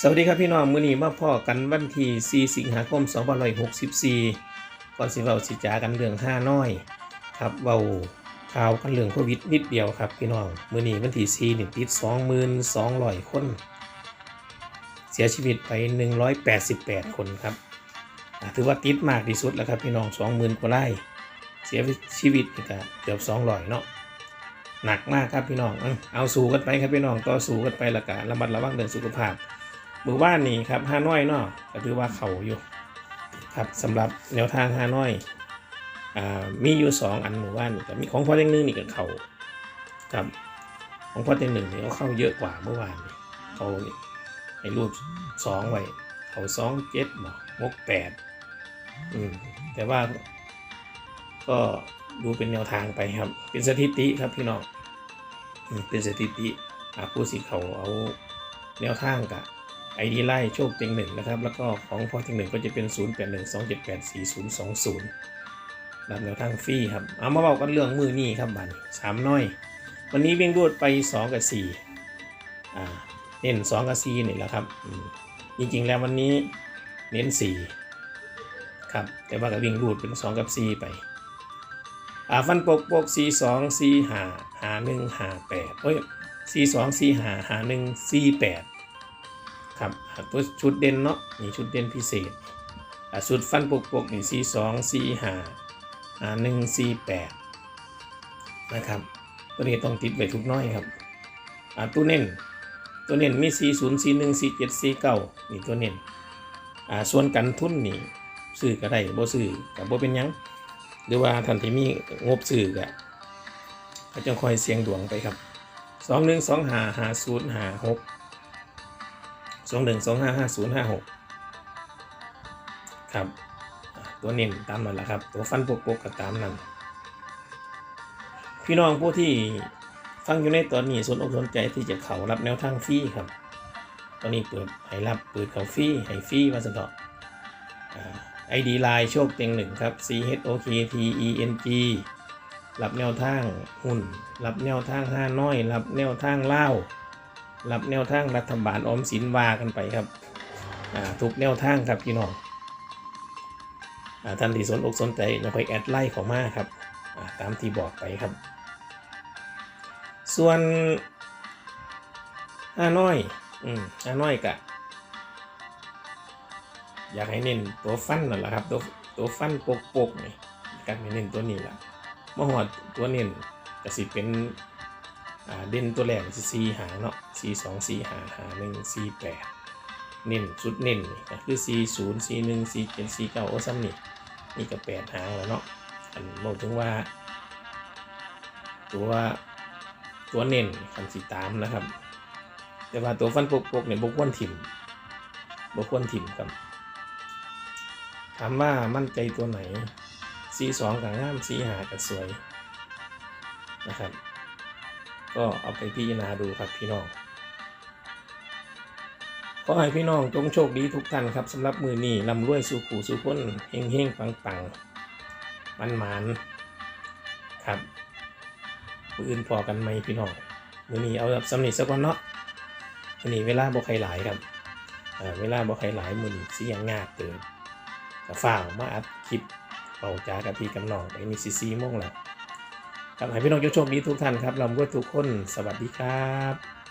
สวัสดีครับพี่น้องมื้อนี้มาพ่อกันวันที่4สิงหาคม2564 ก่อนสิเว้าสิจากันเรื่องห้าน้อยครับเว้าข่าวกันเรื่องโควิดนิดเดียวครับพี่น้องมื้อนี้วันที่4นี่ติด 22,200 คน เสียชีวิตไป 188 คนครับถือว่าติดมากที่สุดแล้วครับพี่น้อง 20,000กว่าไร่เสียชีวิตนี่ก็เกือบ200เนาะหนักมากครับพี่น้อง เอาสู้กันไปครับพี่น้องต่อสู้กันไปละกันระมัดระวังเรื่องสุขภาพ หมู่บ้านนี่ครับฮานอยเนาะก็ถือว่าเขาอยู่ครับสำหรับแนวทางฮานอยอ่ามีอยู่สองอันหมู่บ้านนี่ก็มีของพ่อเต็งหนึ่งนี่ก็เขาครับของพ่อเต็งหนึ่งนี่เขาเข้าเยอะกว่าเมื่อวานเขาให้รูปสองไว้เขาสองเจ็ดบ่มกแปดอืมแต่ว่าก็ดูเป็นแนวทางไปครับ เป็นสถิติครับพี่น้องเป็นสถิติอาผู้สิเขาเอาแนวทางกับ ไอดีไล่โชคเต็งหนึ่งนะครับ แล้วก็ของพอเต็งหนึ่งก็จะเป็น 0 8 1 2 7 8 4 0 2 0รับแนวทางฟรีครับ เอามาบอกกันเรื่องมือนี่ครับบันสามน้อย วันนี้วิ่งรวดไป 2 กับ4อ่าเน้น2กับ4นี่แหละครับ จริงๆแล้ววันนี้เน้น 4 ครับ แต่ว่าก็วิ่งรูดเป็น 2 กับ 4 ไปอ่าฟันปกปกสี่สองสี่หาหาหนึ่งหาแปดเอ้ยสี่สองสี่หาหาหนึ่งสี่แปด ครับตัวชุดเด่นเนาะนี่ชุดเด่นพิเศษชุดฟันปกปกนี่สี่สองสี่หาหาหนึ่งสี่แปดนะครับ ตัวนี้ต้องติดไว้ทุกน้อยครับตัวเน้นตัวเน้นมีสี่ศูนย์สี่หนึ่งสี่เจ็ดสี่เก้านี่ตัวเน้นส่วนกันทุนนี่ซื้อก็ได้บ่ซื้อกับบ่เป็นยัง หรือว่าท่านที่มีงบสื่อก็ก็จะคอยเสียงดวงไปครับสองหนึ่งสองหาหาศูนย์หาหก สองหนึ่งสองห้าห้าศูนย์ห้าหกครับ ตัวเน้นตามนั่นแหละครับ ตัวฟันปกปกก็ตามนั้น พี่น้องผู้ที่ฟังอยู่ในตอนนี้สนอกสนใจที่จะเขารับแนวทางฟรีครับ ตอนนี้เปิดให้รับเปิดเขาฟรีให้ฟรีมาสนอไอดีไลน์โชคเต็งหนึ่งครับ C H O K T E N G รับแนวทางหุ้น รับแนวทางห้าน้อย รับแนวทางเล่า รับแนวทางรัฐบาลออมสินวากันไปครับทุกแนวทางครับพี่น้องอท่านที่สนอกสนใจเราไปแอดไลน์เของมาครับาตามที่บอกไปครับ ส่วนห้าน้อยอืมห้าน้อยกะอยากให้เน้นตัวฟันนั่นแหละครับตัวตัวฟันปกปกๆนี่การให้เน้นตัวนี้แหละมหอดตัวเน้นก็สิเป็น เด่นตัวแรกสิสีหาเนาะสีสองสีหาหาหนึ่งสีแปดเน้นชุดเน้นนี่คือสีศูนย์สีหนึ่งสีเจ็ดสีเก้าโอ้ซ้ำนี่นี่ก็แปดหางแล้วเนาะอันบอกถึงว่า ตัวตัวเน้นคันสีตามนะครับ แต่ว่าตัวฟันปกปกเนี่ยบกวนถิ่มบกวนถิ่มครับถามว่ามั่นใจตัวไหน C2 กับงาม C5 กับสวยนะครับ ก็เอาไปพิจารณาดูครับพี่น้องขอให้พี่น้องจงโชคดีทุกท่านครับสำหรับมือนี้ลำรวยสู่ขู่สู่พ้นเฮงเฮงปังปังมันหมานครับมืออื่นพอกันไหมพี่น้องมือนี้เอาแบบสำนิทสักวันเนาะมือนี้เวลาบ่ใครหลายครับเเวลาบ่ใครหลายมือนี้สิยังงากเกินก็ฝ่ากมาอัดคลิปเอาจากับพี่กำนองไปมีซีซีโมงแล้ว ครับให้พี่น้องโชคดีทุกท่านครับเราด้วยทุกคน สวัสดีครับ